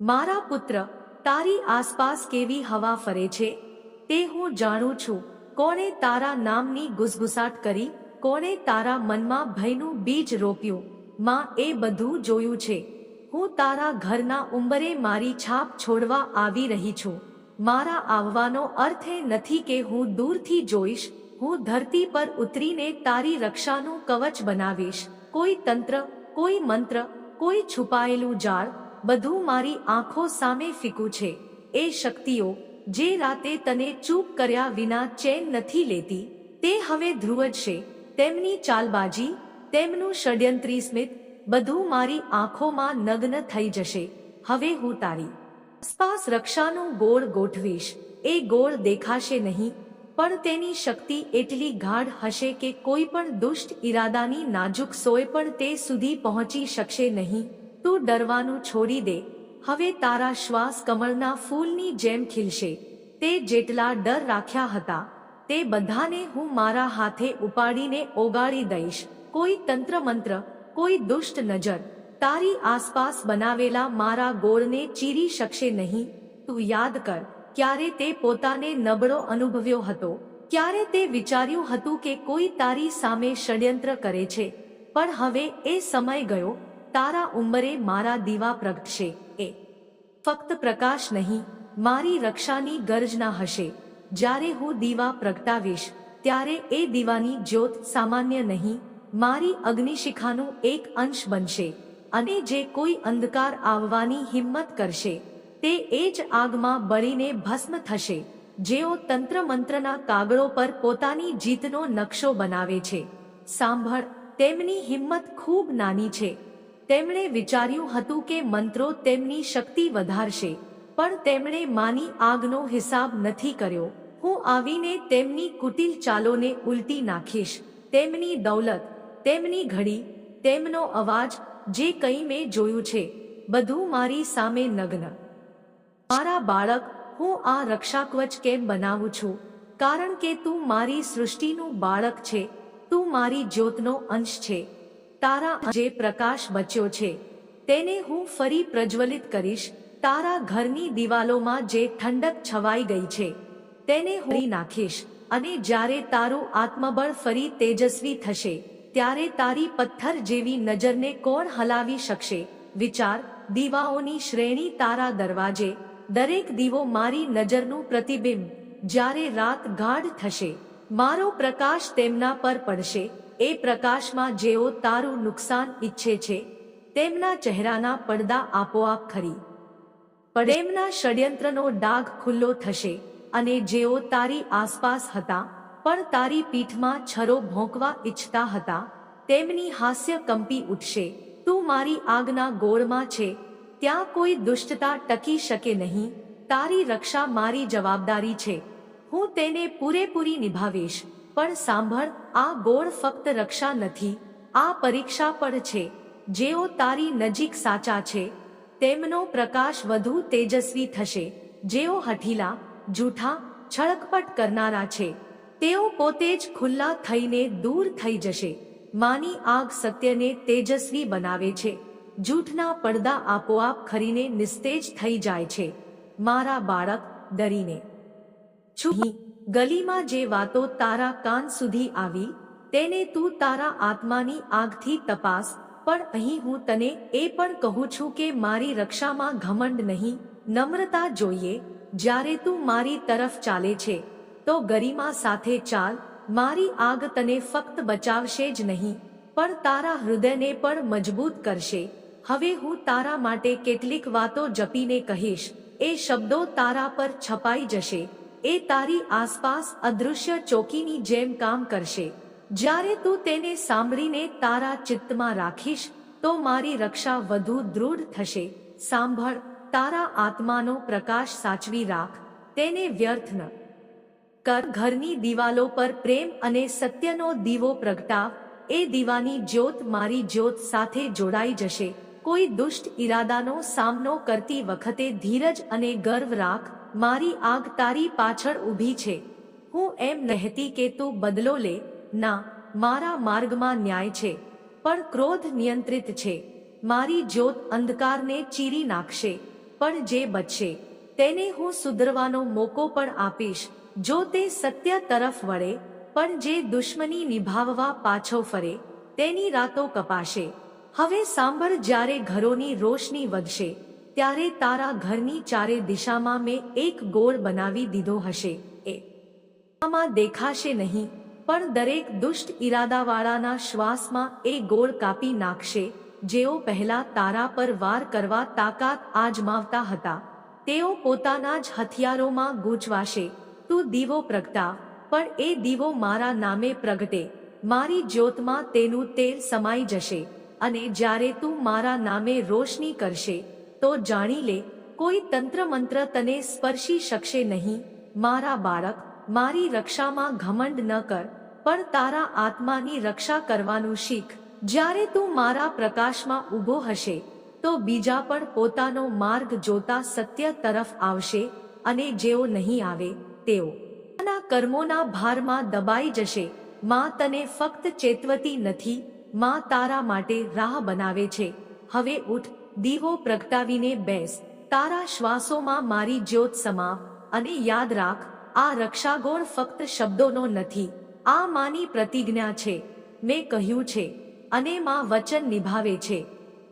મારા પુત્ર, તારી આસપાસ કેવી હવા ફરે છે? તે હું જાણું છું. કોણે તારા નામની ગુસગુસાટ કરી? કોણે તારા મનમાં ભયનું બીજ રોપ્યું? માં એ બધું જોયું છે. હું તારા ઘરના ઉંબરે મારી છાપ છોડવા આવી રહી છું. મારા આવવાનો અર્થ એ નથી કે હું દૂરથી જોઈશ. હું ધરતી પર ઉતરીને તારી રક્ષાનું કવચ બનાવીશ. કોઈ તંત્ર, કોઈ મંત્ર, કોઈ છુપાયેલું જાળ બધું મારી આંખો સામે ફીકું છે. એ શક્તિઓ, જે રાતે તને ચૂપ કર્યા વિના ચેન નથી લેતી, તે હવે ધ્રુવજશે તેમની ચાલબાજી, તેમનું ષડયંત્રી સ્મિત, બધું મારી આંખોમાં નગ્ન થઈ જશે. હવે હું તારી આસપાસ રક્ષાનું ગોળ ગોઠવીશ. એ ગોળ દેખાશે નહીં, પણ તેની શક્તિ એટલી ગાઢ હશે કે કોઈ પણ દુષ્ટ ઈરાદાની નાજુક સોય પણ તે સુધી પહોંચી શકશે નહીં. તું ડરવાનું છોડી દે. હવે તારા શ્વાસ કમળના ફૂલની જેમ ખીલશે. તે જેટલા ડર રાખ્યા હતા, તે બધાને હું મારા હાથે ઉપાડીને ઓગાળી દઈશ. કોઈ તંત્ર મંત્ર કોઈ દુષ્ટ નજર, તારી આસપાસ બનાવેલા મારા ગોળને ચીરી શકશે નહીં. તું યાદ કર, ક્યારે તે પોતાને નબળો અનુભવ્યો હતો, ક્યારે તે વિચાર્યું હતું કે કોઈ તારી સામે ષડયંત્ર કરે છે. પણ હવે એ સમય ગયો તારા ઉંમરે મારા દીવા પ્રગટશે. એ. ફક્ત પ્રકાશ નહીં, મારી રક્ષાની ગર્જના હશે. જ્યારે હું દીવા પ્રગટાવીશ, ત્યારે એ દીવાની જ્યોત સામાન્ય નહીં, મારી અગ્નિશિખાનું એક અંશ બનશે. અને જે કોઈ અંધકાર આવવાની હિંમત કરશે, તે એ જ આગમાં બળીને ભસ્મ થશે, જેઓ તંત્ર મંત્રના કાગળો પર પોતાની જીતનો નકશો બનાવે છે. સાંભળ, તેમની હિંમત ખૂબ નાની છે. તેમણે વિચાર્યું હતું કે મંત્રો તેમની શક્તિ વધારશે, પણ તેમણે માની આગનો હિસાબ નથી કર્યો. હું આવીને તેમની કુટિલ ચાલોને ઉલટી નાખીશ. તેમની દૌલત, તેમની ઘડી, તેમનો અવાજ, જે કંઈ મેં જોયું છે, બધું મારી સામે નગ્ન. મારા બાળક, હું આ રક્ષાકવચ કેમ બનાવું છું? કારણ કે તું મારી સૃષ્ટિનું બાળક છે, તું મારી જ્યોતનો અંશ છે. તારા જે પ્રકાશ બચ્યો છે, તેને હું ફરી પ્રજ્વલિત કરીશ. તારા ઘરની દિવાલોમાં જે ઠંડક છવાઈ ગઈ છે, તેને હું નાખીશ. અને જ્યારે તારું આત્મબળ ફરી તેજસ્વી થશે, ત્યારે તારી પથ્થર જેવી નજરને કોણ હલાવી શકશે? વિચાર, દીવાઓની શ્રેણી તારા દરવાજે. દરેક દીવો મારી નજરનું પ્રતિબિંબ. જ્યારે રાત ગાઢ થશે, મારો પ્રકાશ તેમના પર પડશે. એ પ્રકાશમાં જેઓ તારું નુકસાન ઈચ્છે છે, તેમના ચહેરાના પડદા આપોઆપ ખરી. પડેમના ષડયંત્રનો ડાઘ ખુલ્લો થશે અને જેઓ તારી આસપાસ હતા, પણ તારી પીઠમાં છરો ભોંકવા ઈચ્છતા હતા, તેમની હાસ્ય કંપી ઉઠશે. તું મારી આગના ગોળમાં છે, ત્યાં કોઈ દુષ્ટતા ટકી શકે નહીં, તારી રક્ષા મારી જવાબદારી છે. હું તેને પૂરેપૂરી નિભાવીશ. પણ સાંભળ, આ ગોળ ફક્ત રક્ષા નથી. આ પરીક્ષા પણ છે. જેઓ તારી નજીક સાચા છે, તેમનો પ્રકાશ વધુ તેજસ્વી થશે. જેઓ હઠીલા, જૂઠા, છળકપટ કરનારા છે, તેઓ પોતે જ ખુલ્લા થઈને દૂર થઈ જશે. માની આગ સત્યને તેજસ્વી બનાવે છે. જૂઠના પડદા આપોઆપ ખરીને નિસ્તેજ થઈ જાય છે. મારા બાળક, ડરીને. છું. ગલીમાં જે વાતો તારા કાન સુધી આવી, તેને તું તારા આત્માની આગથી તપાસ, પણ અહીં હું તને એ પણ કહું છું કે મારી રક્ષામાં ઘમંડ નહીં, નમ્રતા જોઈએ, જ્યારે તું મારી તરફ ચાલે છે, તો ગરિમા સાથે ચાલ, મારી આગ તને ફક્ત બચાવશે જ નહીં, પણ તારા હૃદયને પણ મજબૂત કરશે, હવે હું તારા માટે કેટલીક વાતો જપીને કહીશ, એ શબ્દો તારા પર છપાઈ જશે એ તારી આસપાસ અદૃશ્ય ચોકીની જેમ કામ કરશે. જ્યારે તું તેને સાંભળીને તારા ચિત્તમાં રાખીશ, તો મારી રક્ષા વધુ દૃઢ થશે. સાંભળ, તારા આત્માનો પ્રકાશ સાચવી રાખ. તેને વ્યર્થ ન કર. ઘરની દિવાલો પર પ્રેમ અને સત્યનો દીવો પ્રગટાવ. એ દીવાની જ્યોત મારી જ્યોત સાથે જોડાઈ જશે. કોઈ દુષ્ટ ઈરાદાનો સામનો કરતી વખતે ધીરજ અને ગર્વ રાખ. મારી આગ તારી પાછળ ઊભી છે. હું એમ નહેતી કે તું બદલો લે. ના, મારા માર્ગમાં ન્યાય છે, પણ ક્રોધ નિયંત્રિત છે. મારી જ્યોત અંધકારને ચીરી નાખશે, પણ જે બચશે, તેને હું સુધરવાનો મોકો પણ આપીશ. જો તે સત્ય તરફ વળે, પણ જે દુશ્મની નિભાવવા પાછો ફરે, તેની રાતો કપાશે. હવે સાંભળ જ્યારે ઘરોની રોશની વધશે. ત્યારે તારા ઘરની ચારે દિશામાં મેં એક ગોળ બનાવી દીધો હશે. એ આમાં દેખાશે નહીં, પણ દરેક દુષ્ટ ઈરાદાવાળાના શ્વાસમાં એ ગોળ કાપી નાખશે, જેઓ પહેલા તારા પર વાર કરવા તાકાત આજમાવતા હતા. તેઓ પોતાના જ હથિયારોમાં ગૂંચવાશે. તું દીવો પ્રગટા, પણ એ દીવો મારા નામે પ્રગટે. મારી જ્યોતમાં તેનું તેલ સમાઈ જશે, અને જ્યારે તું મારા નામે રોશની કરશે તો જાણી લે, કોઈ તંત્ર મંત્ર તને સ્પર્શી શકશે નહીં. મારા બાળક, મારી રક્ષામાં ઘમંડ ન કર, પણ તારા આત્માની રક્ષા કરવાનું શીખ. જ્યારે તું મારા પ્રકાશમાં ઊભો હશે, તો બીજા પણ પોતાનો માર્ગ જોતા સત્ય તરફ આવશે અને જેઓ નહીં આવે, તેઓ આના કર્મોના ભારમાં દબાઈ જશે. માં તને ફક્ત ચેતવતી નથી, માં તારા માટે રાહ બનાવે છે. હવે ઉઠ દીવો પ્રગટાવીને બેસ, તારા શ્વાસોમાં મારી જ્યોત સમાવ અને યાદ રાખ, આ રક્ષાગોળ ફક્ત શબ્દોનો નથી, આ માની પ્રતિજ્ઞા છે, મેં કહ્યું છે, અને માં વચન નિભાવે છે,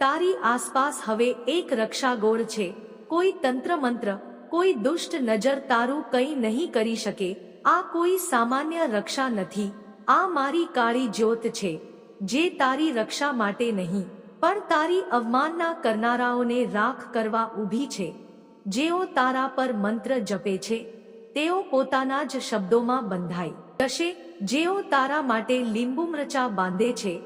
તારી આસપાસ હવે એક રક્ષાગોળ છે, કોઈ તંત્ર મંત્ર કોઈ દુષ્ટ નજર તારું કંઈ નહીં કરી શકે, આ કોઈ સામાન્ય રક્ષા નથી, આ મારી કાળી જ્યોત છે, જે તારી રક્ષા માટે નહીં. પણ તારી અવમાનના કરનારાઓને રાખ કરવા ઊભી છે. જેઓ તારા પર મંત્ર જપે છે, તેઓ પોતાના જ શબ્દોમાં બંધાઈ જશે, જેઓ તારા માટે લીંબુ મરચા બાંધે છે,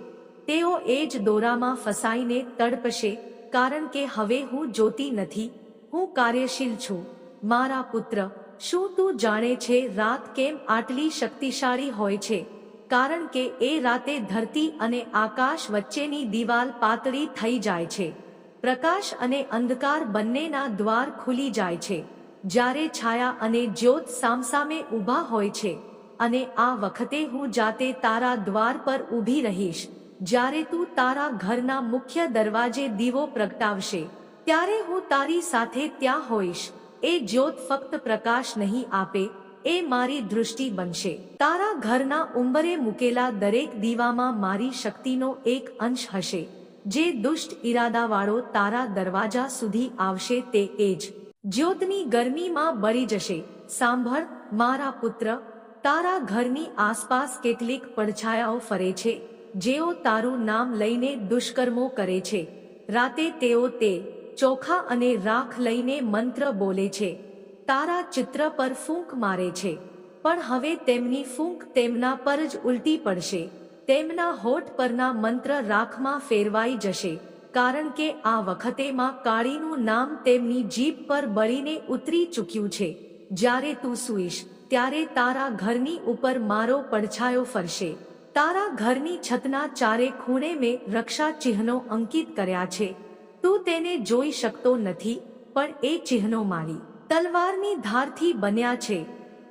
તેઓ એ જ દોરામાં ફસાઈને તડપશે, કારણ કે હવે હું જોતી નથી, હું કાર્યશીલ છું. મારા પુત્ર, શું તું જાણે છે રાત કેમ આટલી શક્તિશાળી હોય છે? કારણ કે એ રાતે ધરતી અને આકાશ વચ્ચેની દિવાલ પાતળી થઈ જાય છે. પ્રકાશ અને અંધકાર બંનેના દ્વાર ખુલી જાય છે. જ્યારે છાયા અને જ્યોત સામસામે ઊભા હોય છે. અને આ વખતે હું જાતે તારા દ્વાર પર ઊભી રહીશ. જ્યારે તું તારા ઘરના મુખ્ય દરવાજે દીવો પ્રગટાવશે. ત્યારે હું તારી સાથે ત્યાં હોઈશ. એ જ્યોત ફક્ત પ્રકાશ નહીં આપે એ મારી દૃષ્ટિ બનશે. તારા ઘરના ઉંબરે મૂકેલા દરેક દીવામાં મારી શક્તિનો એક અંશ હશે. જે દુષ્ટ ઈરાદાવાળો તારા દરવાજા સુધી આવશે તે એ જ. જ્યોતની ગરમીમાં બળી જશે. સાંભળ, મારા પુત્ર, તારા ઘરની આસપાસ કેટલીક પડછાયાઓ ફરે છે, જેઓ તારું નામ લઈને દુષ્કર્મો કરે છે. રાતે તેઓ તે ચોખા અને રાખ લઈને મંત્ર બોલે છે. તારા ચિત્ર પર ફૂંક મારે છે. પણ હવે તેમની ફૂંક તેમના પર જ ઉલટી પડશે. તેમના હોઠ પરના મંત્ર રાખમાં ફેરવાઈ જશે. કારણ કે આ વખતે માં કાળીનું નામ તેમની જીભ પર બળીને ઉતરી ચૂક્યું છે. જ્યારે તું સૂઈશ, ત્યારે તારા ઘરની ઉપર મારો પડછાયો ફરશે. તારા ઘરની છતના ચારે ખૂણે મેં રક્ષા ચિહ્નો અંકિત કર્યા છે. તું તેને જોઈ શકતો નથી, પણ એ ચિહ્નો મારી. તલવારની ધારથી બન્યા છે.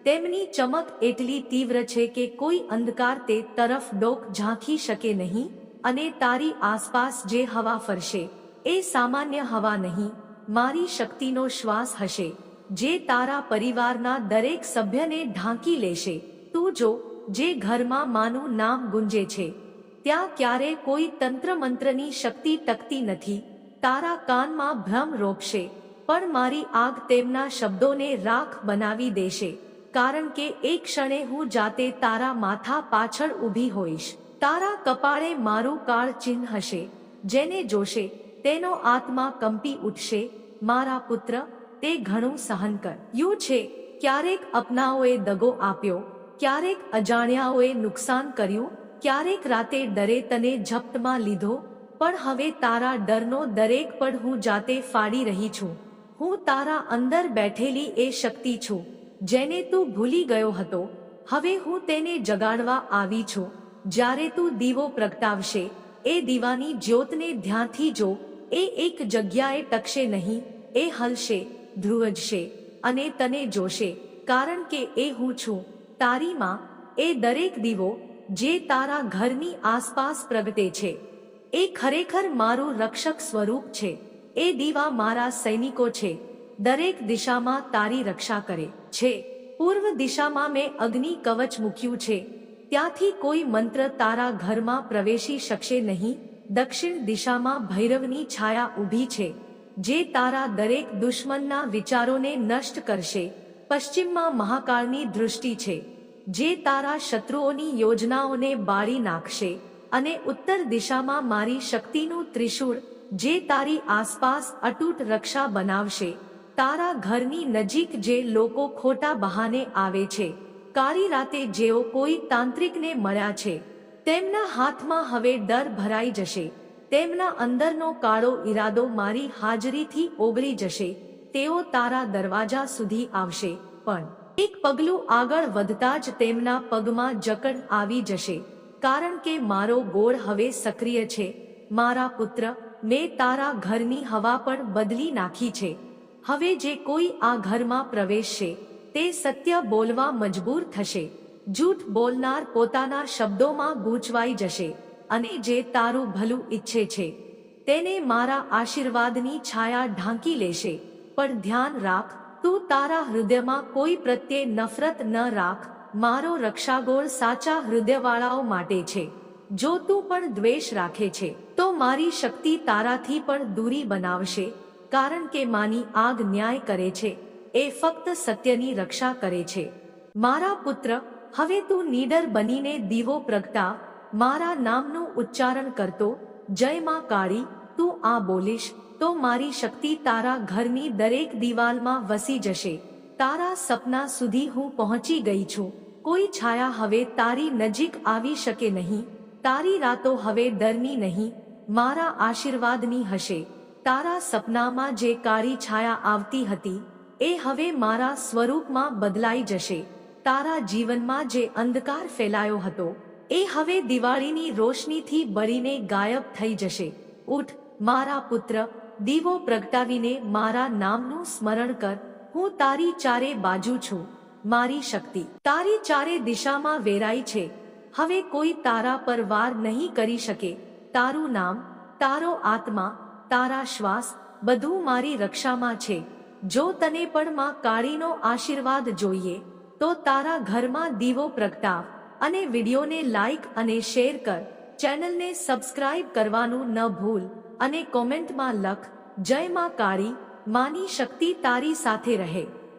તેમની ચમક એટલી તીવ્ર છે કે કોઈ અંધકાર તે તરફ ડોક ઝાંખી શકે નહીં અને તારી આસપાસ જે હવા ફરશે, એ સામાન્ય હવા નહીં. મારી શક્તિનો શ્વાસ હશે, જે તારા પરિવારના દરેક સભ્યને ઢાંકી લેશે. તું જો, જે ઘરમાં માનું નામ ગુંજે છે, ત્યાં ક્યારે કોઈ તંત્ર મંત્રની શક્તિ ટકતી નથી. તારા કાનમાં ભ્રમ રોપશે પણ મારી આગ તેમના શબ્દોને રાખ બનાવી દેશે, કારણ કે એક ક્ષણે હું જાતે તારા માથા પાછળ ઊભી હોઈશ. તારા કપાળે મારું કાળ ચિહ્ન હશે, જેને જોશે, તેનો આત્મા કંપી ઉઠશે, મારા પુત્ર, તે ઘણું સહન કર. યુ છે, ક્યારેક અપનાઓએ દગો આપ્યો, ક્યારેક અજાણ્યાઓએ નુકસાન કર્યું, ક્યારેક રાતે ડરે તને ઝપટમાં લીધો, પણ હવે તારા ડરનો દરેક પડ હું જાતે ફાડી રહી છું. હું તારા અંદર બેઠેલી એ શક્તિ છું, જેને તું ભૂલી ગયો હતો. હવે હું તેને જગાડવા આવી છું. જ્યારે તું દીવો પ્રગટાવશે, એ દીવાની જ્યોતને ધ્યાનથી જો. એ એક જગ્યાએ ટકશે નહીં, એ હલશે, ધ્રુવજશે અને તને જોશે, કારણ કે એ હું છું. તારી માં, એ દરેક દીવો, જે તારા ઘરની આસપાસ પ્રગટે છે. એ ખરેખર મારું રક્ષક સ્વરૂપ છે. એ દીવા મારા સૈનિકો છે. દરેક દિશામાં તારી રક્ષા કરે છે. પૂર્વ દિશામાં મેં અગ્નિ કવચ મૂક્યું છે. ત્યાંથી કોઈ મંત્ર તારા ઘરમાં પ્રવેશી શકશે નહીં. દક્ષિણ દિશામાં ભૈરવની છાયા ઊભી છે. જે તારા દરેક દુશ્મનના વિચારોને નષ્ટ કરશે. પશ્ચિમમાં મહાકાળની દૃષ્ટિ છે. જે તારા શત્રુઓની યોજનાઓને બાળી નાખશે. અને ઉત્તર દિશામાં મારી શક્તિનું ત્રિશૂળ જે તારી આસપાસ અટૂટ રક્ષા બનાવશે. તારા ઘરની નજીક જે લોકો ખોટા બહાને આવે છે. કાળી રાતે જેઓ કોઈ તાંત્રિકને મળ્યા છે, તેમના હાથમાં હવે ડર ભરાઈ જશે. તેમના અંદરનો કાળો ઈરાદો મારી હાજરીથી ઓગળી જશે. તેઓ તારા દરવાજા સુધી આવશે, પણ એક પગલું આગળ વધતા જ તેમના પગમાં જકડ આવી જશે. કારણ કે મારો ગોળ હવે સક્રિય છે. મારા પુત્ર મેં તારા ઘરની હવા પણ બદલી નાખી છે. હવે જે કોઈ આ ઘરમાં પ્રવેશશે, તે સત્ય બોલવા મજબૂર થશે. જૂઠ બોલનાર પોતાના શબ્દોમાં ગૂંચવાઈ જશે અને જે તારું ભલું ઈચ્છે છે, તેને મારા આશીર્વાદની છાયા ઢાંકી લેશે. પણ ધ્યાન રાખ, તું તારા હૃદયમાં કોઈ પ્રત્યે નફરત ન રાખ. મારો રક્ષાગોળ સાચા હૃદયવાળાઓ માટે છે. જો તું પણ દ્વેષ રાખે છે, તો મારી શક્તિ તારાથી પણ દૂરી બનાવશે, કારણ કે માની આગ ન્યાય કરે છે, એ ફક્ત સત્યની રક્ષા કરે છે. મારા પુત્ર, હવે તું નીડર બનીને દીવો પ્રગટા, મારા નામનું ઉચ્ચારણ કરતો, જય માં કાળી, તું આ બોલીશ, તો મારી શક્તિ તારા ઘરની દરેક દિવાલમાં વસી જશે. તારા સપના સુધી હું પહોંચી ગઈ છું, કોઈ છાયા હવે તારી નજીક આવી શકે નહીં. તારી રાતો હવે ડરની નહીં, મારા આશીર્વાદની હશે. તારા સપનામાં જે કાળી છાયા આવતી હતી, એ હવે મારા સ્વરૂપમાં બદલાઈ જશે. તારા જીવનમાં જે અંધકાર ફેલાયો હતો, એ હવે દિવાળીની રોશનીથી બળીને ગાયબ થઈ જશે. ઉઠ, મારા પુત્ર, દીવો પ્રગટાવીને મારા નામનું સ્મરણ કર. હું તારી ચારે બાજુ છું, મારી શક્તિ. તારી ચારે દિશામાં વેરાઈ છે. હવે કોઈ તારા પર વાર નહીં કરી શકે. તારું નામ, તારો આત્મા, તારા શ્વાસ, બધું મારી રક્ષામાં છે. જો તને પણ માં કાળીનો આશીર્વાદ જોઈએ, તો તારા ઘરમાં દીવો પ્રગટાવ અને વિડીયોને લાઈક અને શેર કર. ચેનલને સબસ્ક્રાઇબ કરવાનું ન ભૂલ અને કોમેન્ટમાં લખ, જય માં કાળી, માની શક્તિ તારી સાથે રહે.